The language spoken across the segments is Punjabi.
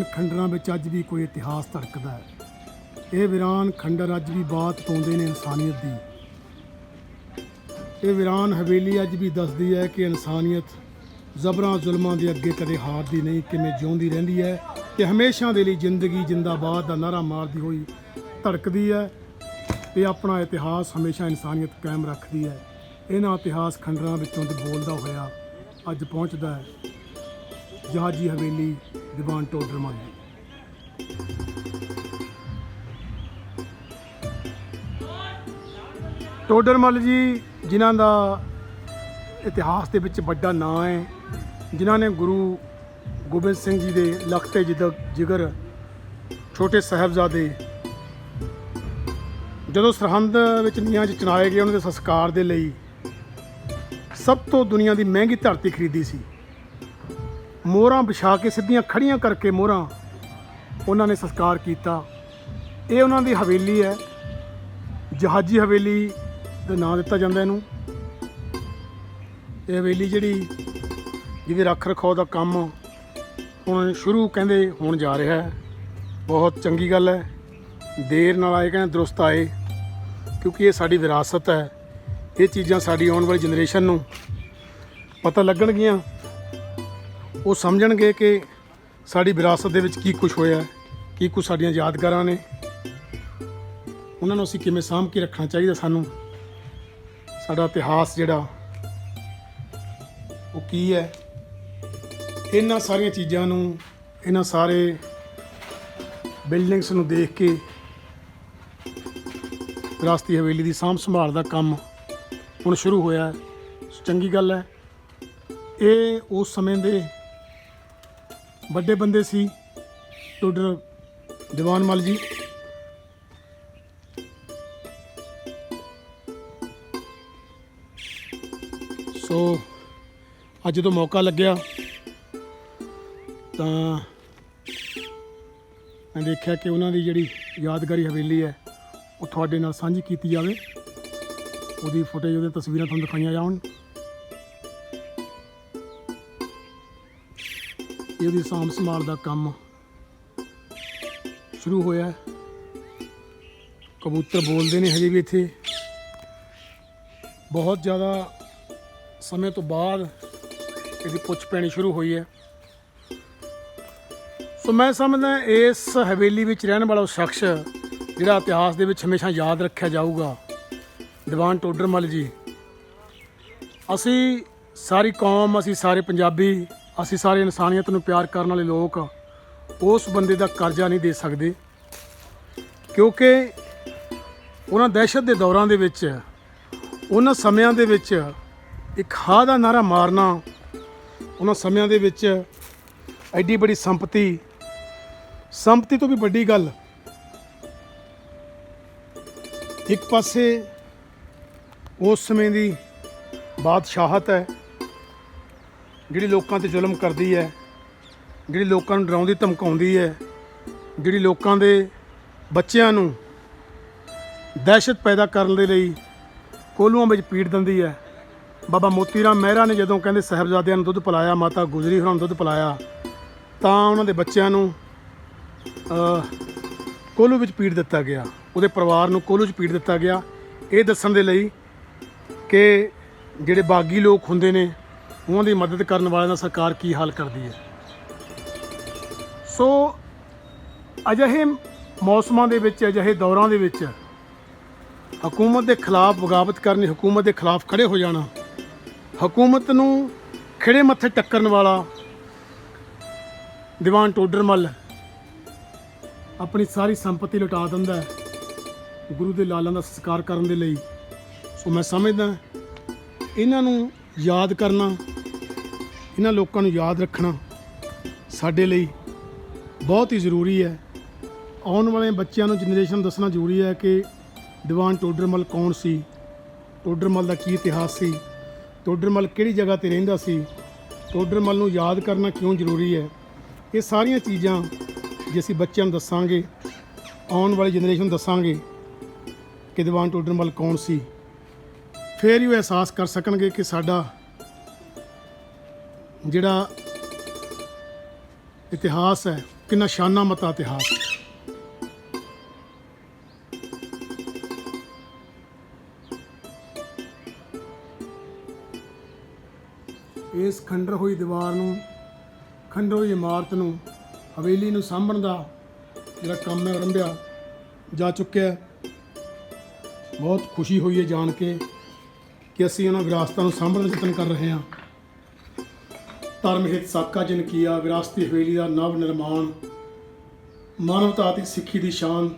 ਖੰਡਰਾਂ ਵਿੱਚ ਅੱਜ ਵੀ ਕੋਈ ਇਤਿਹਾਸ ਧੜਕਦਾ ਹੈ। ਇਹ ਵੀਰਾਨ ਖੰਡਰ ਅੱਜ ਵੀ ਬਾਤ ਪਾਉਂਦੇ ਨੇ ਇਨਸਾਨੀਅਤ ਦੀ। ਇਹ ਵੀਰਾਨ ਹਵੇਲੀ ਅੱਜ ਵੀ ਦੱਸਦੀ ਹੈ ਕਿ ਇਨਸਾਨੀਅਤ ਜ਼ਬਰਾਂ ਜ਼ੁਲਮਾਂ ਦੇ ਅੱਗੇ ਕਦੇ ਹਾਰਦੀ ਨਹੀਂ, ਕਿਵੇਂ ਜਿਉਂਦੀ ਰਹਿੰਦੀ ਹੈ ਤੇ ਹਮੇਸ਼ਾ ਦੇ ਲਈ ਜ਼ਿੰਦਗੀ ਜਿੰਦਾਬਾਦ ਦਾ ਨਾਰਾ ਮਾਰਦੀ ਹੋਈ ਧੜਕਦੀ ਹੈ ਤੇ ਆਪਣਾ ਇਤਿਹਾਸ ਹਮੇਸ਼ਾ ਇਨਸਾਨੀਅਤ ਕਾਇਮ ਰੱਖਦੀ ਹੈ। ਇਹਨਾਂ ਇਤਿਹਾਸ ਖੰਡਰਾਂ ਵਿੱਚੋਂ ਬੋਲਦਾ ਹੋਇਆ ਅੱਜ ਪਹੁੰਚਦਾ ਹੈ ਜਹਾਜੀ ਹਵੇਲੀ। ਦੀਵਾਨ ਟੋਡਰਮਲ ਜੀ ਟੋਡਰਮਲ ਜੀ, ਜਿਨ੍ਹਾਂ ਦਾ ਇਤਿਹਾਸ ਦੇ ਵਿੱਚ ਵੱਡਾ ਨਾਂ ਹੈ, ਜਿਨ੍ਹਾਂ ਨੇ ਗੁਰੂ ਗੋਬਿੰਦ ਸਿੰਘ ਜੀ ਦੇ ਲਖਤੇ ਜਿੱਦ, ਜਿਗਰ ਛੋਟੇ ਸਾਹਿਬਜ਼ਾਦੇ ਜਦੋਂ ਸਰਹੰਦ ਵਿੱਚ ਨੀਹਾਂ 'ਚ ਚਨਾਏ ਗਏ, ਉਹਨਾਂ ਦੇ ਸੰਸਕਾਰ ਦੇ ਲਈ ਸਭ ਤੋਂ ਦੁਨੀਆ ਦੀ ਮਹਿੰਗੀ ਧਰਤੀ ਖਰੀਦੀ ਸੀ। ਮੋਹਰਾਂ ਵਿਛਾ ਕੇ ਸਿੱਧੀਆਂ ਖੜੀਆਂ ਕਰਕੇ ਮੋਹਰਾਂ ਉਹਨਾਂ ਨੇ ਸੰਸਕਾਰ ਕੀਤਾ। ਇਹ ਉਹਨਾਂ ਦੀ ਹਵੇਲੀ ਹੈ। ਜਹਾਜੀ ਹਵੇਲੀ ਦਾ ਨਾਮ ਦਿੱਤਾ ਜਾਂਦਾ ਇਹਨੂੰ। ਇਹ ਹਵੇਲੀ ਜਿਹੜੀ, ਜਿਹਦੇ ਰੱਖ ਰਖਾਓ ਦਾ ਕੰਮ ਹੁਣ ਸ਼ੁਰੂ ਕਹਿੰਦੇ ਹੋਣ ਜਾ ਰਿਹਾ ਹੈ। ਬਹੁਤ ਚੰਗੀ ਗੱਲ ਹੈ। ਦੇਰ ਨਾਲ ਆਏ ਕਹਿੰਦੇ, ਦਰੁਸਤ ਆਏ। ਕਿਉਂਕਿ ਇਹ ਸਾਡੀ ਵਿਰਾਸਤ ਹੈ। ਇਹ ਚੀਜ਼ਾਂ ਸਾਡੀ ਆਉਣ ਵਾਲੀ ਜਨਰੇਸ਼ਨ ਨੂੰ ਪਤਾ ਲੱਗਣਗੀਆਂ। ਉਹ ਸਮਝਣਗੇ ਕਿ ਸਾਡੀ ਵਿਰਾਸਤ ਦੇ ਵਿੱਚ ਕੀ ਕੁਝ ਹੋਇਆ ਕੀ ਕੁਝ ਸਾਡੀਆਂ ਯਾਦਗਾਰਾਂ ਨੇ। ਉਹਨਾਂ ਨੂੰ ਅਸੀਂ ਕਿਵੇਂ ਸਾਂਭ ਕੇ ਰੱਖਣਾ ਚਾਹੀਦਾ ਸਾਨੂੰ? ਸਾਡਾ ਇਤਿਹਾਸ ਜਿਹੜਾ, ਉਹ ਕੀ ਹੈ? ਇਹਨਾਂ ਸਾਰੀਆਂ ਚੀਜ਼ਾਂ ਨੂੰ, ਇਹਨਾਂ ਸਾਰੇ ਬਿਲਡਿੰਗਸ ਨੂੰ ਦੇਖ ਕੇ ਵਿਰਾਸਤੀ ਹਵੇਲੀ ਦੀ ਸਾਂਭ ਸੰਭਾਲ ਦਾ ਕੰਮ ਹੁਣ ਸ਼ੁਰੂ ਹੋਇਆ ਹੈ। ਚੰਗੀ ਗੱਲ ਹੈ। ਇਹ ਉਸ ਸਮੇਂ ਦੇ ਵੱਡੇ ਬੰਦੇ ਸੀ ਟੋਡਰ ਦੀਵਾਨ ਮਲ ਜੀ। ਸੋ ਅੱਜ ਜਦੋਂ ਮੌਕਾ ਲੱਗਿਆ, ਤਾਂ ਮੈਂ ਦੇਖਿਆ ਕਿ ਉਹਨਾਂ ਦੀ ਜਿਹੜੀ ਯਾਦਗਾਰੀ ਹਵੇਲੀ ਹੈ, ਉਹ ਤੁਹਾਡੇ ਨਾਲ ਸਾਂਝੀ ਕੀਤੀ ਜਾਵੇ। ਉਹਦੀ ਫੁਟੇਜ ਉਹਦੀਆਂ ਤਸਵੀਰਾਂ ਤੁਹਾਨੂੰ ਦਿਖਾਈਆਂ ਜਾਣ। ਇਹ ਸਾਂਭ ਸੰਭਾਲ ਦਾ ਕੰਮ ਸ਼ੁਰੂ ਹੋਇਆ ਕਬੂਤਰ ਬੋਲਦੇ ਨੇ ਹਜੇ ਵੀ ਇੱਥੇ। ਬਹੁਤ ਜ਼ਿਆਦਾ ਸਮੇਂ ਤੋਂ ਬਾਅਦ ਇਹਦੀ ਪੁੱਛ ਪੈਣੀ ਸ਼ੁਰੂ ਹੋਈ ਹੈ। ਸੋ ਮੈਂ ਸਮਝਦਾ ਇਸ ਹਵੇਲੀ ਵਿੱਚ ਰਹਿਣ ਵਾਲਾ ਉਹ ਸ਼ਖਸ ਜਿਹੜਾ ਇਤਿਹਾਸ ਦੇ ਵਿੱਚ ਹਮੇਸ਼ਾ ਯਾਦ ਰੱਖਿਆ ਜਾਊਗਾ। ਦੀਵਾਨ ਟੋਡਰਮਲ ਜੀ, ਅਸੀਂ ਸਾਰੀ ਕੌਮ, ਅਸੀਂ ਸਾਰੇ ਪੰਜਾਬੀ ਅਸੀਂ ਸਾਰੇ ਇਨਸਾਨੀਅਤ ਨੂੰ ਪਿਆਰ ਕਰਨ ਵਾਲੇ ਲੋਕ ਉਸ ਬੰਦੇ ਦਾ ਕਰਜ਼ਾ ਨਹੀਂ ਦੇ ਸਕਦੇ। ਕਿਉਂਕਿ ਉਹਨਾਂ ਦਹਿਸ਼ਤ ਦੇ ਦੌਰਾਂ ਦੇ ਵਿੱਚ, ਉਹਨਾਂ ਸਮਿਆਂ ਦੇ ਵਿੱਚ ਇੱਕ ਹਾ ਦਾ ਨਾਰਾ ਮਾਰਨਾ, ਉਹਨਾਂ ਸਮਿਆਂ ਦੇ ਵਿੱਚ ਐਡੀ ਬੜੀ ਸੰਪਤੀ। ਸੰਪਤੀ ਤੋਂ ਵੀ ਵੱਡੀ ਗੱਲ, ਇੱਕ ਪਾਸੇ ਉਸ ਸਮੇਂ ਦੀ ਬਾਦਸ਼ਾਹਤ ਹੈ ਜਿਹੜੀ ਲੋਕਾਂ ਤੇ ਜ਼ੁਲਮ ਕਰਦੀ ਹੈ, ਜਿਹੜੀ ਲੋਕਾਂ ਨੂੰ ਡਰਾਉਂਦੀ ਧਮਕਾਉਂਦੀ ਹੈ, ਜਿਹੜੀ ਲੋਕਾਂ ਦੇ ਬੱਚਿਆਂ ਨੂੰ ਦਹਿਸ਼ਤ ਪੈਦਾ ਕਰਨ ਦੇ ਲਈ ਕੋਲੂਆਂ ਵਿੱਚ ਪੀੜ ਦਿੰਦੀ ਹੈ। ਬਾਬਾ ਮੋਤੀ ਰਾਮ ਮਹਿਰਾ ਨੇ ਜਦੋਂ ਕਹਿੰਦੇ ਸਾਹਿਬਜ਼ਾਦਿਆਂ ਨੂੰ ਦੁੱਧ ਪਿਲਾਇਆ, ਮਾਤਾ ਗੁਜਰੀ ਹੋਰਾਂ ਨੂੰ ਦੁੱਧ ਪਿਲਾਇਆ, ਤਾਂ ਉਹਨਾਂ ਦੇ ਬੱਚਿਆਂ ਨੂੰ ਕੋਲੂ ਵਿੱਚ ਪੀੜ ਦਿੱਤਾ ਗਿਆ। ਉਹਦੇ ਪਰਿਵਾਰ ਨੂੰ ਕੋਲੂ 'ਚ ਪੀੜ ਦਿੱਤਾ ਗਿਆ। ਇਹ ਦੱਸਣ ਦੇ ਲਈ ਕਿ ਜਿਹੜੇ ਬਾਗੀ ਲੋਕ ਹੁੰਦੇ ਨੇ ਉਹਨਾਂ ਦੀ ਮਦਦ ਕਰਨ ਵਾਲਿਆਂ ਦਾ ਸਰਕਾਰ ਕੀ ਹਾਲ ਕਰਦੀ ਹੈ? ਸੋ, ਅਜਿਹੇ ਮੌਸਮਾਂ ਦੇ ਵਿੱਚ, ਅਜਿਹੇ ਦੌਰਾਂ ਦੇ ਵਿੱਚ ਹਕੂਮਤ ਦੇ ਖਿਲਾਫ ਬਗਾਵਤ ਕਰਨੀ, ਹਕੂਮਤ ਦੇ ਖਿਲਾਫ ਖੜੇ ਹੋ ਜਾਣਾ, ਹਕੂਮਤ ਨੂੰ ਖਿੜੇ ਮੱਥੇ ਟੱਕਰਨ ਵਾਲਾ ਦੀਵਾਨ ਟੋਡਰਮਲ ਆਪਣੀ ਸਾਰੀ ਸੰਪਤੀ ਲੁਟਾ ਦਿੰਦਾ ਹੈ, ਗੁਰੂ ਦੇ ਲਾਲਾਂ ਦਾ ਸੰਸਕਾਰ ਕਰਨ ਦੇ ਲਈ। ਸੋ ਮੈਂ ਸਮਝਦਾ, ਇਹਨਾਂ ਨੂੰ ਯਾਦ ਕਰਨਾ ਇਹਨਾਂ ਲੋਕਾਂ ਨੂੰ ਯਾਦ ਰੱਖਣਾ ਸਾਡੇ ਲਈ ਬਹੁਤ ਹੀ ਜ਼ਰੂਰੀ ਹੈ। ਆਉਣ ਵਾਲੇ ਬੱਚਿਆਂ ਨੂੰ ਜਨਰੇਸ਼ਨ ਨੂੰ ਦੱਸਣਾ ਜ਼ਰੂਰੀ ਹੈ ਕਿ ਦੀਵਾਨ ਟੋਡਰਮਲ ਕੌਣ ਸੀ? ਟੋਡਰਮਲ ਦਾ ਕੀ ਇਤਿਹਾਸ ਸੀ? ਟੋਡਰਮਲ ਕਿਹੜੀ ਜਗ੍ਹਾ ਤੇ ਰਹਿੰਦਾ ਸੀ? ਟੋਡਰਮਲ ਨੂੰ ਯਾਦ ਕਰਨਾ ਕਿਉਂ ਜ਼ਰੂਰੀ ਹੈ? ਇਹ ਸਾਰੀਆਂ ਚੀਜ਼ਾਂ ਜੇ ਅਸੀਂ ਬੱਚਿਆਂ ਨੂੰ ਦੱਸਾਂਗੇ, ਆਉਣ ਵਾਲੀ ਜਨਰੇਸ਼ਨ ਨੂੰ ਦੱਸਾਂਗੇ ਕਿ ਦੀਵਾਨ ਟੋਡਰਮਲ ਕੌਣ ਸੀ, ਫਿਰ ਹੀ ਉਹ ਅਹਿਸਾਸ ਕਰ ਸਕਣਗੇ ਕਿ ਸਾਡਾ ਜਿਹੜਾ ਇਤਿਹਾਸ ਹੈ, ਕਿੰਨਾ ਸ਼ਾਨਾ ਮਤਾ ਇਤਿਹਾਸ ਇਸ ਖੰਡਰ ਹੋਈ ਦੀਵਾਰ ਨੂੰ, ਖੰਡਰ ਹੋਈ ਇਮਾਰਤ ਨੂੰ, ਹਵੇਲੀ ਨੂੰ ਸਾਂਭਣ ਦਾ ਜਿਹੜਾ ਕੰਮ ਹੈ, ਆਰੰਭਿਆ ਜਾ ਚੁੱਕਿਆ ਹੈ। ਬਹੁਤ ਖੁਸ਼ੀ ਹੋਈ ਹੈ ਜਾਣ ਕੇ ਕਿ ਅਸੀਂ ਉਹਨਾਂ ਵਿਰਾਸਤਾਂ ਨੂੰ ਸਾਂਭਣ ਦਾ ਯਤਨ ਕਰ ਰਹੇ ਹਾਂ। ਧਰਮ ਹਿਤ ਸਾਕਾ ਜਨ ਕੀਆ, ਵਿਰਾਸਤੀ ਹਵੇਲੀ ਦਾ ਨਵ ਨਿਰਮਾਣ, ਮਾਨਵਤਾ ਅਤੇ ਸਿੱਖੀ ਦੀ ਸ਼ਾਨ,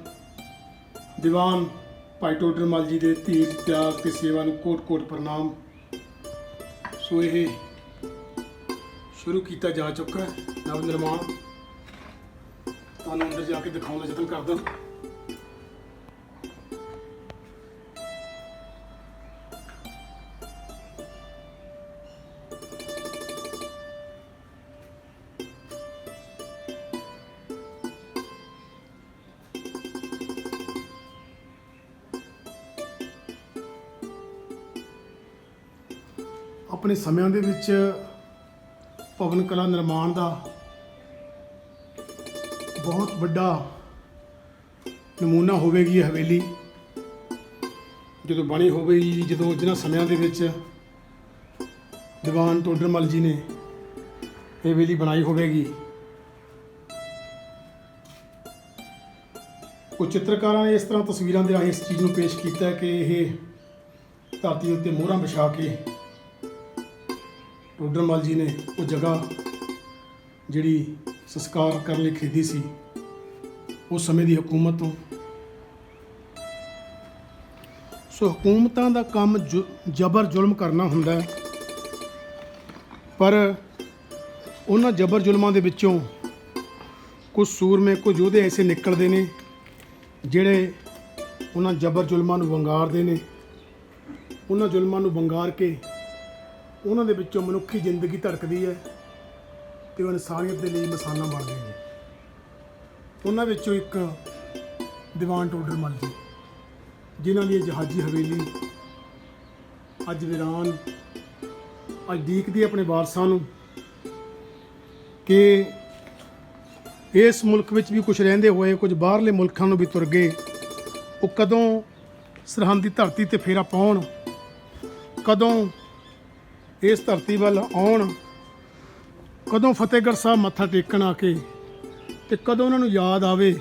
ਦੀਵਾਨ ਭਾਈ ਟੋਡਰ ਮੱਲ ਜੀ ਦੇ ਧੀਰ ਤਿਆਗ ਤੇ ਸੇਵਾ ਨੂੰ ਕੋਟ-ਕੋਟ ਪ੍ਰਣਾਮ। ਸੋ ਇਹ ਸ਼ੁਰੂ ਕੀਤਾ ਜਾ ਚੁੱਕਾ ਹੈ ਨਵ ਨਿਰਮਾਣ। ਤੁਹਾਨੂੰ ਅੰਦਰ ਜਾ ਕੇ ਦਿਖਾਉਣ ਦਾ ਯਤਨ ਕਰਦਾ ਆਪਣੇ ਸਮਿਆਂ ਦੇ ਵਿੱਚ ਭਵਨ ਕਲਾ ਨਿਰਮਾਣ ਦਾ ਬਹੁਤ ਵੱਡਾ ਨਮੂਨਾ ਹੋਵੇਗੀ ਇਹ ਹਵੇਲੀ। ਜਦੋਂ ਬਣੀ ਹੋਵੇਗੀ, ਜਦੋਂ ਜਿਨ੍ਹਾਂ ਸਮਿਆਂ ਦੇ ਵਿੱਚ ਦੀਵਾਨ ਟੋਡਰਮਲ ਜੀ ਨੇ ਇਹ ਹਵੇਲੀ ਬਣਾਈ ਹੋਵੇਗੀ ਕੁਝ ਚਿੱਤਰਕਾਰਾਂ ਨੇ ਇਸ ਤਰ੍ਹਾਂ ਤਸਵੀਰਾਂ ਦੇ ਰਾਹੀਂ ਇਸ ਚੀਜ਼ ਨੂੰ ਪੇਸ਼ ਕੀਤਾ ਕਿ ਇਹ ਧਰਤੀ ਉੱਤੇ ਮੋਹਰਾਂ ਵਿਛਾ ਕੇ ਟੋਡਰਮਲ ਜੀ ਨੇ ਉਹ ਜਗ੍ਹਾ ਜਿਹੜੀ ਸੰਸਕਾਰ ਕਰਨ ਲਈ ਖਰੀਦੀ ਸੀ, ਉਸ ਸਮੇਂ ਦੀ ਹਕੂਮਤ ਤੋਂ। ਸੋ ਹਕੂਮਤਾਂ ਦਾ ਕੰਮ ਜ਼ੁ- ਜ਼ਬਰ ਜ਼ੁਲਮ ਕਰਨਾ ਹੁੰਦਾ ਹੈ, ਪਰ ਉਹਨਾਂ ਜ਼ਬਰ ਜ਼ੁਲਮਾਂ ਦੇ ਵਿੱਚੋਂ ਕੁਝ ਸੂਰਮੇ, ਕੁਝ ਯੋਧੇ ਐਸੇ ਨਿਕਲਦੇ ਨੇ, ਜਿਹੜੇ ਉਹਨਾਂ ਜ਼ਬਰ ਜ਼ੁਲਮਾਂ ਨੂੰ ਵੰਗਾਰਦੇ ਨੇ। ਉਹਨਾਂ ਜ਼ੁਲਮਾਂ ਨੂੰ ਵੰਗਾਰ ਕੇ ਉਹਨਾਂ ਦੇ ਵਿੱਚੋਂ ਮਨੁੱਖੀ ਜ਼ਿੰਦਗੀ ਧੜਕਦੀ ਹੈ ਤੇ ਉਹ ਇਨਸਾਨੀਅਤ ਦੇ ਲਈ ਮਸਾਲਾ ਬਣਦੇ ਨੇ। ਉਹਨਾਂ ਵਿੱਚੋਂ ਇੱਕ ਦੀਵਾਨ ਟੋਡਰ ਮੱਲ ਜੀ, ਜਿਨ੍ਹਾਂ ਦੀ ਜਹਾਜੀ ਹਵੇਲੀ ਅੱਜ ਵੀਰਾਨ, ਅੱਜ ਦੀਕਦੀ ਆਪਣੇ ਵਾਰਸਾਂ ਨੂੰ ਕਿ ਇਸ ਮੁਲਕ ਵਿੱਚ ਵੀ ਕੁਝ ਰਹਿੰਦੇ ਹੋਏ, ਕੁਝ ਬਾਹਰਲੇ ਮੁਲਕਾਂ ਨੂੰ ਵੀ ਤੁਰ ਗਏ, ਉਹ ਕਦੋਂ ਸਰਹੰਦ ਦੀ ਧਰਤੀ ਤੇ ਫੇਰਾ ਪਾਉਣ, ਕਦੋਂ ਇਸ ਧਰਤੀ ਵੱਲ ਆਉਣ, ਕਦੋਂ ਫਤਿਹਗੜ੍ਹ ਸਾਹਿਬ ਮੱਥਾ ਟੇਕਣ ਆ ਕੇ ਤੇ ਕਦੋਂ ਉਹਨਾਂ ਨੂੰ ਯਾਦ ਆਵੇ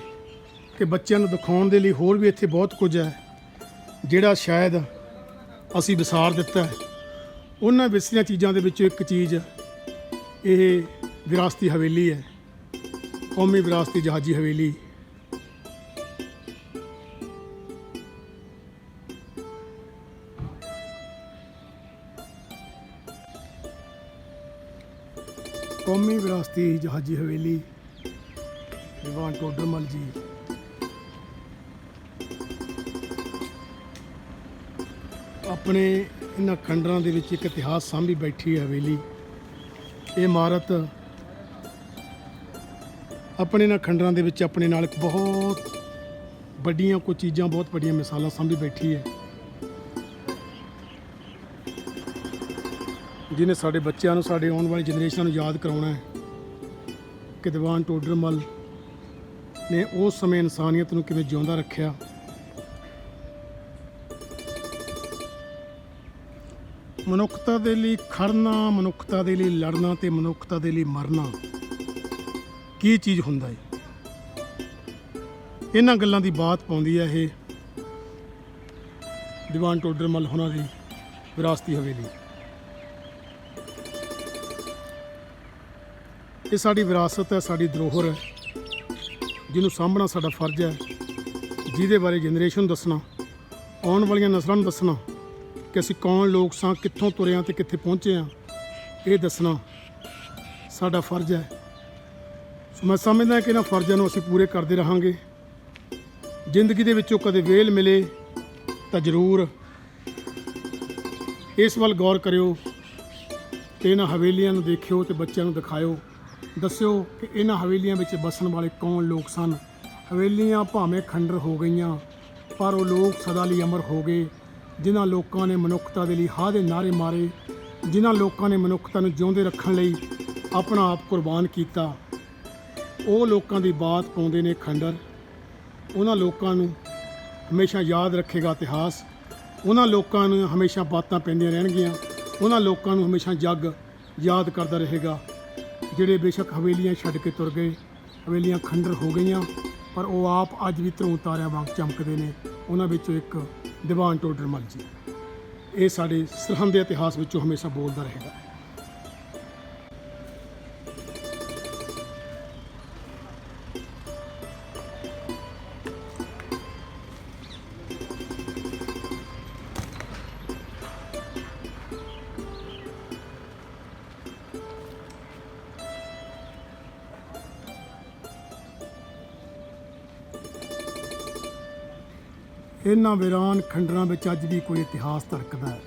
ਕਿ ਬੱਚਿਆਂ ਨੂੰ ਦਿਖਾਉਣ ਦੇ ਲਈ ਹੋਰ ਵੀ ਇੱਥੇ ਬਹੁਤ ਕੁਝ ਹੈ, ਜਿਹੜਾ ਸ਼ਾਇਦ ਅਸੀਂ ਵਿਸਾਰ ਦਿੱਤਾ ਹੈ। ਉਹਨਾਂ ਵਿਸਰੀਆਂ ਚੀਜ਼ਾਂ ਦੇ ਵਿੱਚੋਂ ਇੱਕ ਚੀਜ਼, ਇਹ ਵਿਰਾਸਤੀ ਹਵੇਲੀ ਹੈ, ਕੌਮੀ ਵਿਰਾਸਤੀ ਜਹਾਜੀ ਹਵੇਲੀ। ਕੌਮੀ ਵਿਰਾਸਤੀ ਜਹਾਜੀ ਹਵੇਲੀ ਦੀਵਾਨ ਟੋਡਰਮਲ ਜੀ। ਆਪਣੇ ਇਹਨਾਂ ਖੰਡਰਾਂ ਦੇ ਵਿੱਚ ਇੱਕ ਇਤਿਹਾਸ ਸਾਂਭੀ ਬੈਠੀ ਹੈ ਹਵੇਲੀ। ਇਹ ਇਮਾਰਤ ਆਪਣੇ ਇਹਨਾਂ ਖੰਡਰਾਂ ਦੇ ਵਿੱਚ ਆਪਣੇ ਨਾਲ ਇੱਕ ਬਹੁਤ ਵੱਡੀਆਂ ਕੁਝ ਚੀਜ਼ਾਂ, ਬਹੁਤ ਵੱਡੀਆਂ ਮਿਸਾਲਾਂ ਸਾਂਭੀ ਬੈਠੀ ਹੈ। ਜਿਹਨੇ ਸਾਡੇ ਬੱਚਿਆਂ ਨੂੰ, ਸਾਡੇ ਆਉਣ ਵਾਲੀ ਜਨਰੇਸ਼ਨ ਨੂੰ ਯਾਦ ਕਰਾਉਣਾ ਹੈ ਕਿ ਦੀਵਾਨ ਟੋਡਰਮਲ ਨੇ ਉਸ ਸਮੇਂ ਇਨਸਾਨੀਅਤ ਨੂੰ ਕਿਵੇਂ ਜਿਉਂਦਾ ਰੱਖਿਆ। ਮਨੁੱਖਤਾ ਦੇ ਲਈ ਖੜਨਾ, ਮਨੁੱਖਤਾ ਦੇ ਲਈ ਲੜਨਾ ਤੇ ਮਨੁੱਖਤਾ ਦੇ ਲਈ ਮਰਨਾ, ਕੀ ਚੀਜ਼ ਹੁੰਦਾ ਹੈ ਇਹਨਾਂ ਗੱਲਾਂ ਦੀ ਬਾਤ ਪਾਉਂਦੀ ਹੈ ਇਹ ਦੀਵਾਨ ਟੋਡਰਮਲ ਹੋਣਾ ਦੀ ਵਿਰਾਸਤੀ ਹਵੇਲੀ। ਇਹ ਸਾਡੀ ਵਿਰਾਸਤ ਹੈ, ਸਾਡੀ ਧਰੋਹਰ ਹੈ। ਜਿਹਨੂੰ ਸਾਂਭਣਾ ਸਾਡਾ ਫਰਜ਼ ਹੈ। ਜਿਹਦੇ ਬਾਰੇ ਜਨਰੇਸ਼ਨ ਨੂੰ ਦੱਸਣਾ, ਆਉਣ ਵਾਲੀਆਂ ਨਸਲਾਂ ਨੂੰ ਦੱਸਣਾ ਕਿ ਅਸੀਂ ਕੌਣ ਲੋਕ ਸਾਂ, ਕਿੱਥੋਂ ਤੁਰੇ ਹਾਂ ਤੇ ਕਿੱਥੇ ਪਹੁੰਚੇ ਹਾਂ ਇਹ ਦੱਸਣਾ ਸਾਡਾ ਫਰਜ਼ ਹੈ। ਮੈਂ ਸਮਝਦਾ ਕਿ ਇਹਨਾਂ ਫਰਜ਼ਾਂ ਨੂੰ ਅਸੀਂ ਪੂਰੇ ਕਰਦੇ ਰਹਾਂਗੇ। ਜ਼ਿੰਦਗੀ ਦੇ ਵਿੱਚੋਂ ਕਦੇ ਵੇਲ ਮਿਲੇ ਤਾਂ ਜ਼ਰੂਰ ਇਸ ਵੱਲ ਗੌਰ ਕਰਿਓ ਤੇ ਇਹਨਾਂ ਹਵੇਲੀਆਂ ਨੂੰ ਦੇਖਿਓ ਤੇ ਬੱਚਿਆਂ ਨੂੰ ਦਿਖਾਇਓ। ਦੱਸਿਓ ਕਿ ਇਹਨਾਂ ਹਵੇਲੀਆਂ ਵਿੱਚ ਬਸਣ ਵਾਲੇ ਕੌਣ ਲੋਕ ਸਨ? ਹਵੇਲੀਆਂ ਭਾਵੇਂ ਖੰਡਰ ਹੋ ਗਈਆਂ, ਪਰ ਉਹ ਲੋਕ ਸਦਾ ਲਈ ਅਮਰ ਹੋ ਗਏ, ਜਿਨ੍ਹਾਂ ਲੋਕਾਂ ਨੇ ਮਨੁੱਖਤਾ ਦੇ ਲਈ ਹਾ ਦੇ ਨਾਰੇ ਮਾਰੇ, ਜਿਨ੍ਹਾਂ ਲੋਕਾਂ ਨੇ ਮਨੁੱਖਤਾ ਨੂੰ ਜਿਉਂਦੇ ਰੱਖਣ ਲਈ ਆਪਣਾ ਆਪ ਕੁਰਬਾਨ ਕੀਤਾ। ਉਹ ਲੋਕਾਂ ਦੀ ਬਾਤ ਪਾਉਂਦੇ ਨੇ ਖੰਡਰ। ਉਹਨਾਂ ਲੋਕਾਂ ਨੂੰ ਹਮੇਸ਼ਾ ਯਾਦ ਰੱਖੇਗਾ ਇਤਿਹਾਸ। ਉਹਨਾਂ ਲੋਕਾਂ ਨੂੰ ਹਮੇਸ਼ਾ ਬਾਤਾਂ ਪੈਂਦੀਆਂ ਰਹਿਣਗੀਆਂ। ਉਹਨਾਂ ਲੋਕਾਂ ਨੂੰ ਹਮੇਸ਼ਾ ਜੱਗ ਯਾਦ ਕਰਦਾ ਰਹੇਗਾ। ਜਿਹੜੇ ਬੇਸ਼ੱਕ ਹਵੇਲੀਆਂ ਛੱਡ ਕੇ ਤੁਰ ਗਏ, ਹਵੇਲੀਆਂ ਖੰਡਰ ਹੋ ਗਈਆਂ, ਪਰ ਉਹ ਆਪ ਅੱਜ ਵੀ ਧਰੋਂ ਤਾਰਿਆਂ ਵਾਂਗ ਚਮਕਦੇ ਨੇ। ਉਹਨਾਂ ਵਿੱਚੋਂ ਇੱਕ ਦੀਵਾਨ ਟੋਡਰ ਟੋਡਰਮਲ ਜੀ। ਇਹ ਸਾਡੇ ਸਰਹੰਦ ਦੇ ਇਤਿਹਾਸ ਵਿੱਚੋਂ ਹਮੇਸ਼ਾ ਬੋਲਦਾ ਰਹੇਗਾ। ਇਹਨਾਂ ਵੀਰਾਨ ਖੰਡਰਾਂ ਵਿੱਚ ਅੱਜ ਵੀ ਕੋਈ ਇਤਿਹਾਸ ਧੜਕਦਾ ਹੈ।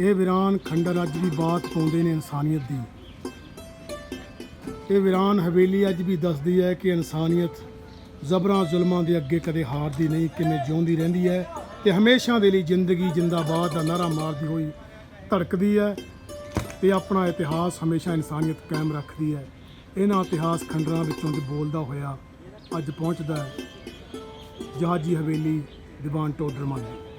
ਇਹ ਵੀਰਾਨ ਖੰਡਰ ਅੱਜ ਵੀ ਬਾਤ ਪਾਉਂਦੇ ਨੇ ਇਨਸਾਨੀਅਤ ਦੀ। ਇਹ ਵੀਰਾਨ ਹਵੇਲੀ ਅੱਜ ਵੀ ਦੱਸਦੀ ਹੈ ਕਿ ਇਨਸਾਨੀਅਤ ਜ਼ਬਰਾਂ ਜ਼ੁਲਮਾਂ ਦੇ ਅੱਗੇ ਕਦੇ ਹਾਰਦੀ ਨਹੀਂ, ਕਿਵੇਂ ਜਿਉਂਦੀ ਰਹਿੰਦੀ ਹੈ ਤੇ ਹਮੇਸ਼ਾ ਦੇ ਲਈ ਜ਼ਿੰਦਗੀ ਜਿੰਦਾਬਾਦ ਦਾ ਨਾਰਾ ਮਾਰਦੀ ਹੋਈ ਧੜਕਦੀ ਹੈ ਤੇ ਆਪਣਾ ਇਤਿਹਾਸ ਹਮੇਸ਼ਾ ਇਨਸਾਨੀਅਤ ਕਾਇਮ ਰੱਖਦੀ ਹੈ। ਇਹਨਾਂ ਇਤਿਹਾਸ ਖੰਡਰਾਂ ਵਿੱਚੋਂ ਦੀ ਬੋਲਦਾ ਹੋਇਆ ਅੱਜ ਪਹੁੰਚਦਾ ਹੈ। ਜਹਾਜੀ ਹਵੇਲੀ ਦੀਵਾਨ ਟੋਡਰ ਮਾਨ